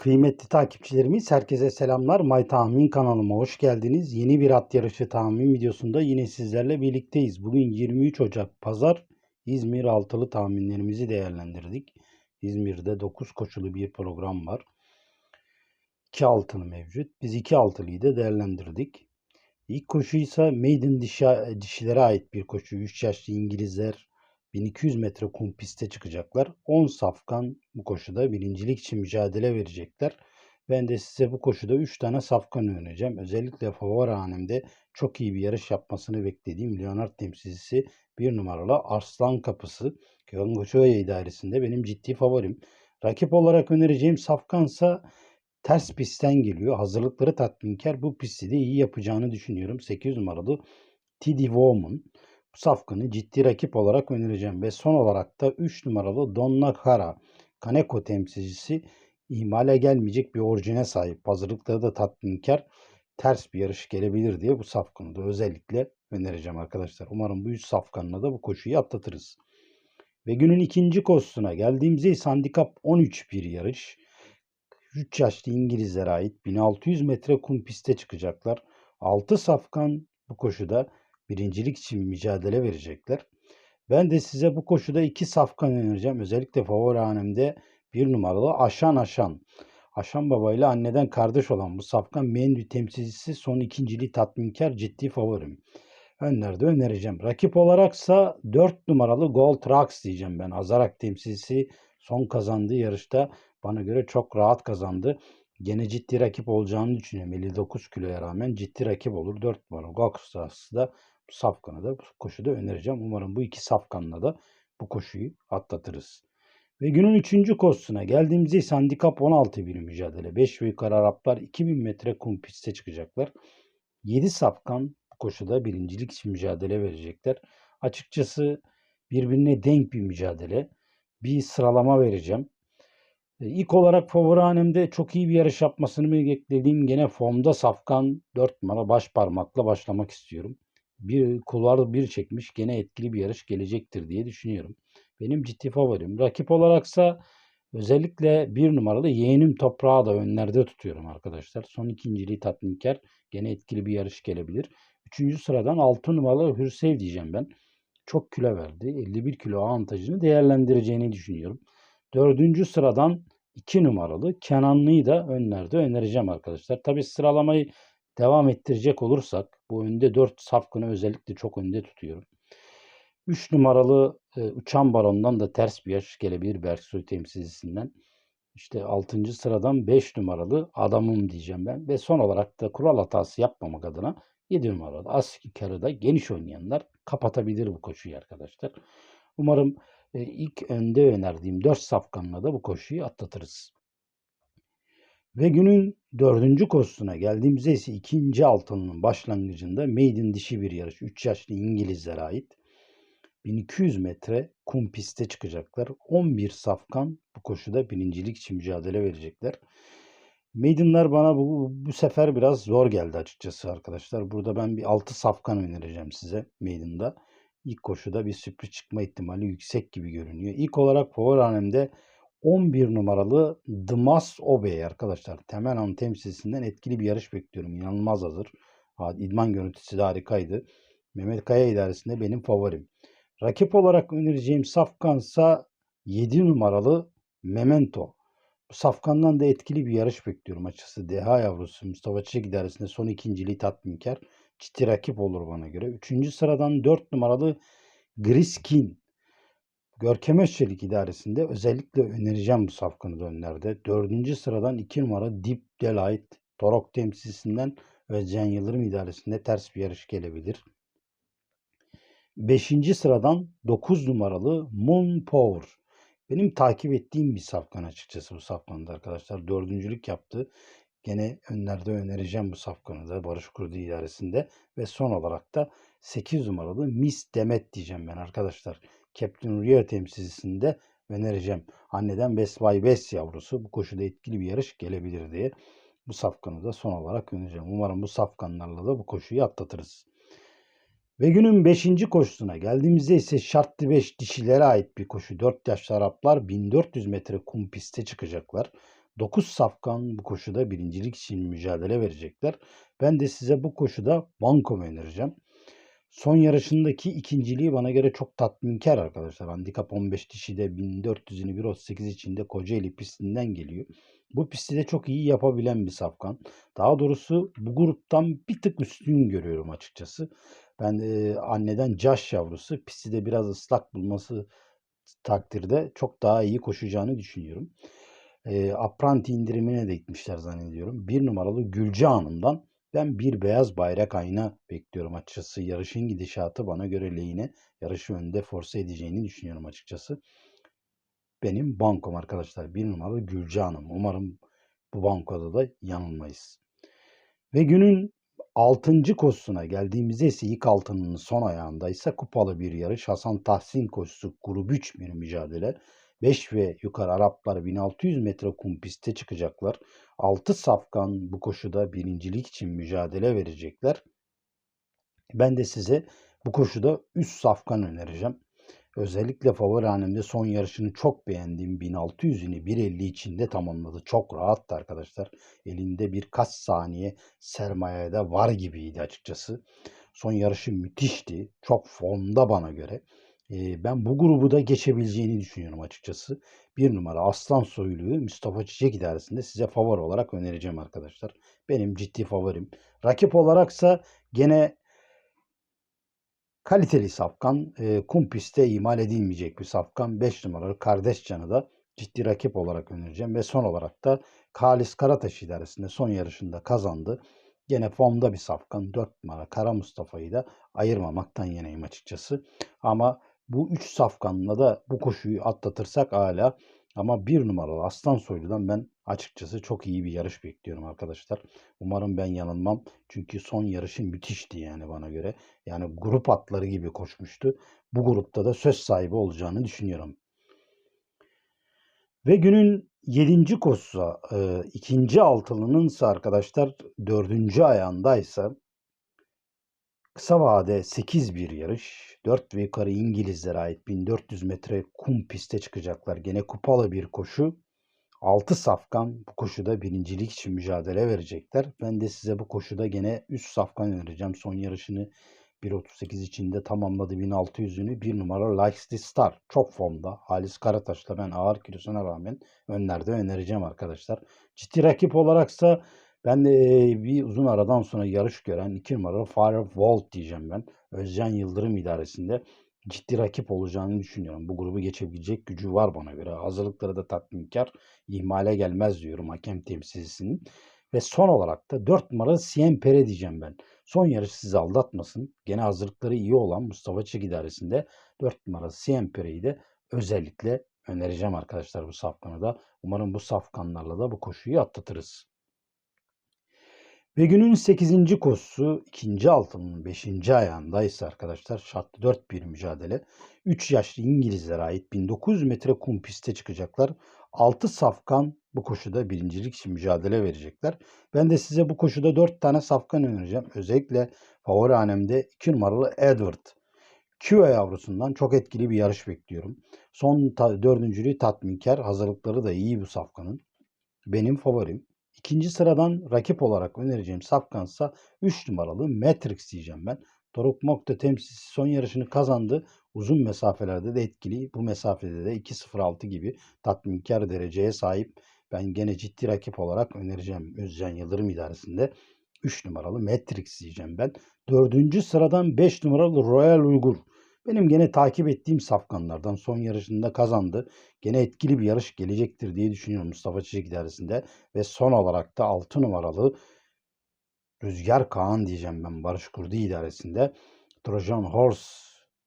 Kıymetli takipçilerimiz herkese selamlar. May Tahmin kanalıma hoş geldiniz. Yeni bir at yarışı tahmin videosunda yine sizlerle birlikteyiz. Bugün 23 Ocak Pazar İzmir altılı tahminlerimizi değerlendirdik. İzmir'de 9 koşulu bir program var. 2 altılı mevcut. Biz 2 altılıyı da değerlendirdik. İlk koşu ise Maiden dişi, dişilere ait bir koşu. 3 yaşlı İngilizler 1200 metre kum piste çıkacaklar. 10 safkan bu koşuda birincilik için mücadele verecekler. Ben de size bu koşuda 3 tane safkan önereceğim. Özellikle favori hanemde çok iyi bir yarış yapmasını beklediğim Leonard temsilcisi bir numaralı Arslan Kapısı. Kongoçoya idaresinde benim ciddi favorim. Rakip olarak önereceğim safkansa ters pistten geliyor. Hazırlıkları tatminkar. Bu pisti de iyi yapacağını düşünüyorum. 8 numaralı Tidi Woman. Safkanı ciddi rakip olarak önereceğim. Ve son olarak da 3 numaralı Donna Kara. Kaneko temsilcisi ihmale gelmeyecek bir orijine sahip. Hazırlıkları da tatminkar. Ters bir yarış gelebilir diye bu safkanı da özellikle önereceğim arkadaşlar. Umarım bu üç safkanla da bu koşuyu atlatırız. Ve günün ikinci koşusuna geldiğimizde ise handikap 13 bir yarış. 3 yaşlı İngilizlere ait 1600 metre kum piste çıkacaklar. 6 safkan bu koşuda birincilik için mücadele verecekler. Ben de size bu koşuda iki safkan önereceğim. Özellikle favori hanemde bir numaralı Aşan Aşan. Aşan Baba ile anneden kardeş olan bu safkan menü temsilcisi son ikinciliği tatminkar ciddi favorim. Önlerde önereceğim. Rakip olaraksa 4 numaralı Gold Rocks diyeceğim ben. Azarak temsilcisi son kazandığı yarışta bana göre çok rahat kazandı. Gene ciddi rakip olacağını düşünüyorum. 59 kiloya rağmen ciddi rakip olur. 4 numaralı Gold Rocks'ı da safkanı da koşuda önereceğim. Umarım bu iki safkanla da bu koşuyu atlatırız. Ve günün üçüncü koşusuna geldiğimizde ise handikap 16 bir mücadele. 5 ve yukarı Araplar 2000 metre kum piste çıkacaklar. 7 safkan bu koşuda birincilik için mücadele verecekler. Açıkçası birbirine denk bir mücadele. Bir sıralama vereceğim. İlk olarak favori hanemde çok iyi bir yarış yapmasını beklediğim gene formda Safkan 4 numara baş parmakla başlamak istiyorum. Bir kulvar bir çekmiş gene etkili bir yarış gelecektir diye düşünüyorum. Benim ciddi favorim. Rakip olaraksa özellikle bir numaralı yeğenim toprağı da önlerde tutuyorum arkadaşlar. Son ikinciliği tatminkar. Gene etkili bir yarış gelebilir. Üçüncü sıradan 6 numaralı Hürsev diyeceğim ben. Çok kilo verdi. 51 kilo avantajını değerlendireceğini düşünüyorum. Dördüncü sıradan 2 numaralı Kenanlı'yı da önlerde önereceğim arkadaşlar. Tabi sıralamayı devam ettirecek olursak bu önde 4 safkını özellikle çok önde tutuyorum. 3 numaralı e, uçan barondan da ters bir yarış gelebilir Berksoy temsilcisinden. İşte 6. sıradan 5 numaralı adamım diyeceğim ben. Ve son olarak da kural hatası yapmamak adına 7 numaralı Askikar'ı da geniş oynayanlar kapatabilir bu koşuyu arkadaşlar. Umarım e, ilk önde önerdiğim 4 safkanla da bu koşuyu atlatırız. Ve günün dördüncü koşusuna geldiğimizde ise ikinci altının başlangıcında maiden dişi bir yarış. 3 yaşlı İngilizlere ait. 1200 metre kum piste çıkacaklar. 11 safkan bu koşuda birincilik için mücadele verecekler. Maiden'lar bana bu, bu sefer biraz zor geldi açıkçası arkadaşlar. Burada ben bir 6 safkan önereceğim size Maiden'da. İlk koşuda bir sürpriz çıkma ihtimali yüksek gibi görünüyor. İlk olarak favori hanemde 11 numaralı Dmas Obey arkadaşlar. Temelhan temsilcisinden etkili bir yarış bekliyorum. İnanılmaz hazır. İdman görüntüsü de harikaydı. Mehmet Kaya idaresinde benim favorim. Rakip olarak önereceğim Safkansa 7 numaralı Memento. Safkan'dan da etkili bir yarış bekliyorum açıkçası. Deha yavrusu Mustafa Çiçek idaresinde son ikinciliği tatminkar. Ciddi rakip olur bana göre. Üçüncü sıradan 4 numaralı Griskin. Görkem Özçelik idaresinde özellikle önereceğim bu safkanı önlerde. Dördüncü sıradan 2 numara Deep Delight. Torok temsilcisinden Özcan Yıldırım idaresinde ters bir yarış gelebilir. Beşinci sıradan 9 numaralı Moon Power. Benim takip ettiğim bir safkan açıkçası bu safkanda arkadaşlar. Dördüncülük yaptı. Gene önlerde önereceğim bu safkanı da Barış Kurdu idaresinde. Ve son olarak da 8 numaralı Miss Demet diyeceğim ben arkadaşlar. Captain Rio temsilcisinde önereceğim. Anneden Best by Best yavrusu bu koşuda etkili bir yarış gelebilir diye bu safkanı da son olarak önereceğim. Umarım bu safkanlarla da bu koşuyu atlatırız. Ve günün 5. koşusuna geldiğimizde ise şartlı 5 dişilere ait bir koşu. 4 yaşlı Araplar 1400 metre kum piste çıkacaklar. 9 safkan bu koşuda birincilik için mücadele verecekler. Ben de size bu koşuda banko önereceğim. Son yarışındaki ikinciliği bana göre çok tatminkar arkadaşlar. Handikap 15 dişide 1400'ünü 1.38 içinde Kocaeli pistinden geliyor. Bu pisti de çok iyi yapabilen bir safkan. Daha doğrusu bu gruptan bir tık üstün görüyorum açıkçası. Ben e, anneden caş yavrusu pisti de biraz ıslak bulması takdirde çok daha iyi koşacağını düşünüyorum. E, apranti indirimine de gitmişler zannediyorum. Bir numaralı Gülce Hanım'dan ben bir beyaz bayrak ayna bekliyorum açıkçası. Yarışın gidişatı bana göre lehine yarışı önde force edeceğini düşünüyorum açıkçası. Benim bankom arkadaşlar. Bir numaralı Gülce Hanım. Umarım bu bankoda da yanılmayız. Ve günün 6. koşusuna geldiğimizde ise ilk altının son ayağındaysa kupalı bir yarış. Hasan Tahsin koşusu grup 3 bir mücadele. 5 ve yukarı Araplar 1600 metre kum piste çıkacaklar. 6 safkan bu koşuda birincilik için mücadele verecekler. Ben de size bu koşuda üst safkan önereceğim. Özellikle favori hanemde son yarışını çok beğendiğim 1600'ünü 1.50 içinde tamamladı. Çok rahattı arkadaşlar. Elinde birkaç saniye sermayede var gibiydi açıkçası. Son yarışı müthişti. Çok formda bana göre. Ben bu grubu da geçebileceğini düşünüyorum açıkçası. Bir numara Aslan Soylu'yu Mustafa Çiçek idaresinde size favori olarak önereceğim arkadaşlar. Benim ciddi favorim. Rakip olaraksa gene kaliteli safkan. E, kum pistte imal edilmeyecek bir safkan. 5 numaralı Kardeş Can'ı da ciddi rakip olarak önereceğim. Ve son olarak da Kalis Karataş idaresinde son yarışında kazandı. Gene formda bir safkan. 4 numara Kara Mustafa'yı da ayırmamaktan yanayım açıkçası. Ama bu 3 safkanla da bu koşuyu atlatırsak hala ama bir numaralı Aslan Soylu'dan ben açıkçası çok iyi bir yarış bekliyorum arkadaşlar. Umarım ben yanılmam. Çünkü son yarışı müthişti yani bana göre. Yani grup atları gibi koşmuştu. Bu grupta da söz sahibi olacağını düşünüyorum. Ve günün 7. koşusu e, ikinci altılının ise arkadaşlar dördüncü ayağındaysa kısa vade 8 bir yarış. 4 ve yukarı İngilizlere ait 1400 metre kum piste çıkacaklar. Gene kupalı bir koşu. 6 safkan bu koşuda birincilik için mücadele verecekler. Ben de size bu koşuda gene üst safkan önereceğim. Son yarışını 1.38 içinde tamamladı 1600'ünü. Bir numara Likes the Star. Çok formda. Halis Karataş'la ben ağır kilosuna rağmen önlerde önereceğim arkadaşlar. Ciddi rakip olaraksa ben de bir uzun aradan sonra yarış gören 2 numaralı Firewall diyeceğim ben. Özcan Yıldırım idaresinde ciddi rakip olacağını düşünüyorum. Bu grubu geçebilecek gücü var bana göre. Hazırlıkları da tatminkar. ihmale gelmez diyorum hakem temsilcisinin. Ve son olarak da 4 numaralı Siempere diyeceğim ben. Son yarış sizi aldatmasın. Gene hazırlıkları iyi olan Mustafa Çek idaresinde 4 numaralı Siempere'yi de özellikle önereceğim arkadaşlar bu safkanı da. Umarım bu safkanlarla da bu koşuyu atlatırız. Ve günün 8. koşusu ikinci altının 5. ayağındaysa arkadaşlar şartlı 4 bir mücadele. 3 yaşlı İngilizlere ait 1900 metre kum piste çıkacaklar. 6 safkan bu koşuda birincilik için mücadele verecekler. Ben de size bu koşuda 4 tane safkan önereceğim. Özellikle favori hanemde 2 numaralı Edward. Kua yavrusundan çok etkili bir yarış bekliyorum. Son ta, dördüncülüğü tatminkar. Hazırlıkları da iyi bu safkanın. Benim favorim. İkinci sıradan rakip olarak önereceğim safkansa 3 numaralı Matrix diyeceğim ben. Doruk Mokta temsilcisi son yarışını kazandı. Uzun mesafelerde de etkili. Bu mesafede de 2.06 gibi tatminkar dereceye sahip. Ben gene ciddi rakip olarak önereceğim Özcan Yıldırım idaresinde. 3 numaralı Matrix diyeceğim ben. Dördüncü sıradan 5 numaralı Royal Uygur. Benim gene takip ettiğim safkanlardan son yarışında kazandı. Gene etkili bir yarış gelecektir diye düşünüyorum Mustafa Çiçek idaresinde. Ve son olarak da 6 numaralı Rüzgar Kaan diyeceğim ben Barış Kurdi idaresinde. Trojan Horse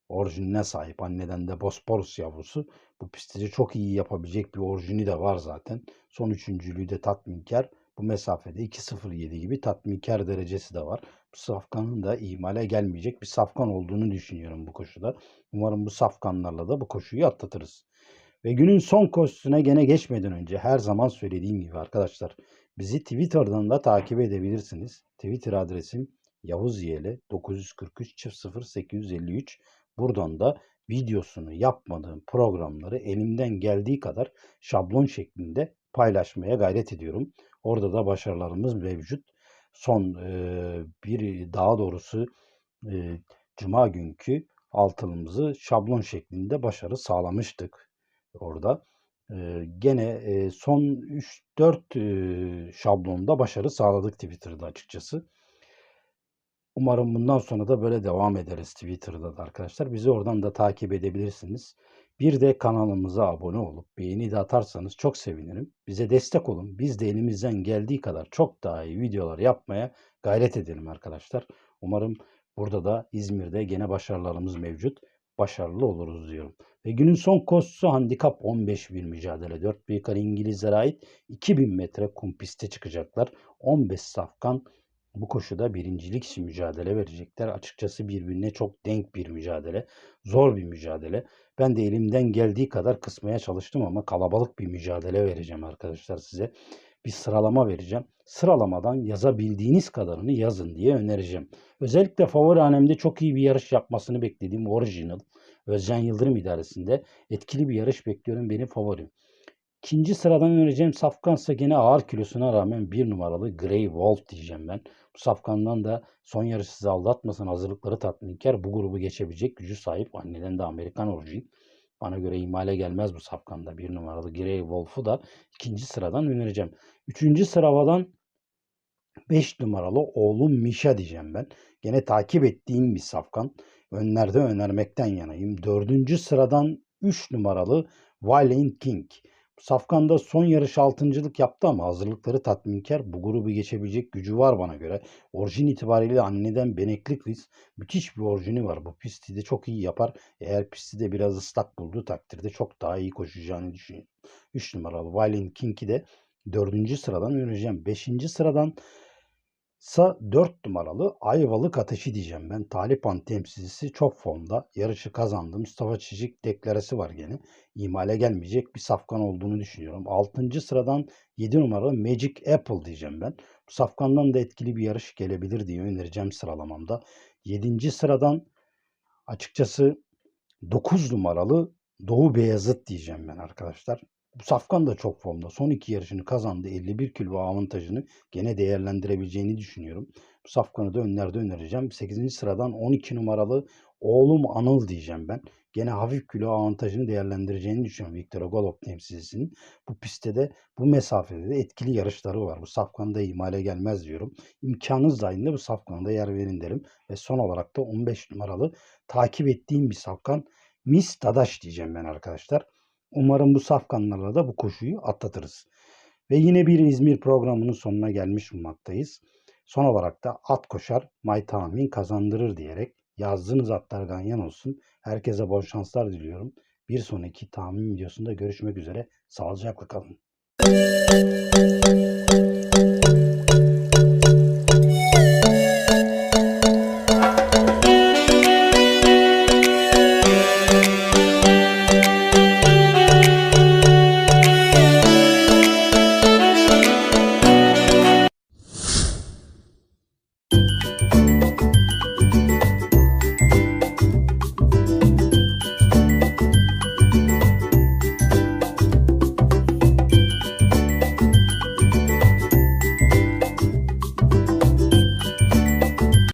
orijinine sahip. Anneden de Bosporus yavrusu. Bu pistleri çok iyi yapabilecek bir orijini de var zaten. Son üçüncülüğü de tatminkar. Bu mesafede 2.07 gibi tatminkar derecesi de var. Safkanın da ihmale gelmeyecek bir safkan olduğunu düşünüyorum bu koşuda. Umarım bu safkanlarla da bu koşuyu atlatırız. Ve günün son koşusuna gene geçmeden önce her zaman söylediğim gibi arkadaşlar bizi Twitter'dan da takip edebilirsiniz. Twitter adresim Yavuz Yeli 943 0853. Buradan da videosunu yapmadığım programları elimden geldiği kadar şablon şeklinde paylaşmaya gayret ediyorum. Orada da başarılarımız mevcut. Son e, bir daha doğrusu e, cuma günkü altılımızı şablon şeklinde başarı sağlamıştık orada. E, gene e, son 3-4 e, şablonda başarı sağladık Twitter'da açıkçası. Umarım bundan sonra da böyle devam ederiz Twitter'da da arkadaşlar. Bizi oradan da takip edebilirsiniz. Bir de kanalımıza abone olup beğeni de atarsanız çok sevinirim. Bize destek olun. Biz de elimizden geldiği kadar çok daha iyi videolar yapmaya gayret edelim arkadaşlar. Umarım burada da İzmir'de gene başarılarımız mevcut. Başarılı oluruz diyorum. Ve günün son koşusu handikap 15 bir mücadele. 4 büyük İngilizlere ait 2000 metre kum piste çıkacaklar. 15 safkan bu koşuda birincilik için mücadele verecekler. Açıkçası birbirine çok denk bir mücadele. Zor bir mücadele. Ben de elimden geldiği kadar kısmaya çalıştım ama kalabalık bir mücadele vereceğim arkadaşlar size. Bir sıralama vereceğim. Sıralamadan yazabildiğiniz kadarını yazın diye önereceğim. Özellikle favori hanemde çok iyi bir yarış yapmasını beklediğim Original Özcan Yıldırım idaresinde etkili bir yarış bekliyorum benim favorim. İkinci sıradan önereceğim Safkansa gene ağır kilosuna rağmen bir numaralı Grey Wolf diyeceğim ben. Bu Safkan'dan da son yarış sizi aldatmasın hazırlıkları tatminkar. Bu grubu geçebilecek gücü sahip. Anneden de Amerikan orijin. Bana göre imale gelmez bu Safkan'da. Bir numaralı Grey Wolf'u da ikinci sıradan önereceğim. Üçüncü sıradan 5 numaralı oğlum Mişa diyeceğim ben. Gene takip ettiğim bir safkan. Önlerde önermekten yanayım. Dördüncü sıradan 3 numaralı Violent King. Safkan'da son yarış altıncılık yaptı ama hazırlıkları tatminkar. Bu grubu geçebilecek gücü var bana göre. Orijin itibariyle anneden Benekli Kız müthiş bir orijini var. Bu pisti de çok iyi yapar. Eğer pisti de biraz ıslak bulduğu takdirde çok daha iyi koşacağını düşünüyorum. 3 numaralı Violent King'i de 4. sıradan önereceğim. 5. sıradan Sa 4 numaralı Ayvalık Ateşi diyeceğim ben. Talipan temsilcisi çok formda. Yarışı kazandı. Mustafa Çiçik deklarası var gene. İmale gelmeyecek bir safkan olduğunu düşünüyorum. 6. sıradan 7 numaralı Magic Apple diyeceğim ben. Bu safkandan da etkili bir yarış gelebilir diye önereceğim sıralamamda. 7. sıradan açıkçası 9 numaralı Doğu Beyazıt diyeceğim ben arkadaşlar. Safkan da çok formda. Son iki yarışını kazandı. 51 kilo avantajını gene değerlendirebileceğini düşünüyorum. Bu Safkan'ı da önlerde önereceğim. 8. sıradan 12 numaralı oğlum Anıl diyeceğim ben. Gene hafif kilo avantajını değerlendireceğini düşünüyorum Viktor Golov temsilcisinin. Bu pistte de bu mesafede de etkili yarışları var. Bu Safkan'da ihmale gelmez diyorum. İmkanınız dahilinde bu Safkan'da yer verin derim. Ve son olarak da 15 numaralı takip ettiğim bir Safkan Miss Dadaş diyeceğim ben arkadaşlar. Umarım bu safkanlarla da bu koşuyu atlatırız. Ve yine bir İzmir programının sonuna gelmiş bulunmaktayız. Son olarak da at koşar, may tahmin kazandırır diyerek yazdığınız atlar ganyan olsun. Herkese bol şanslar diliyorum. Bir sonraki tahmin videosunda görüşmek üzere. Sağlıcakla kalın.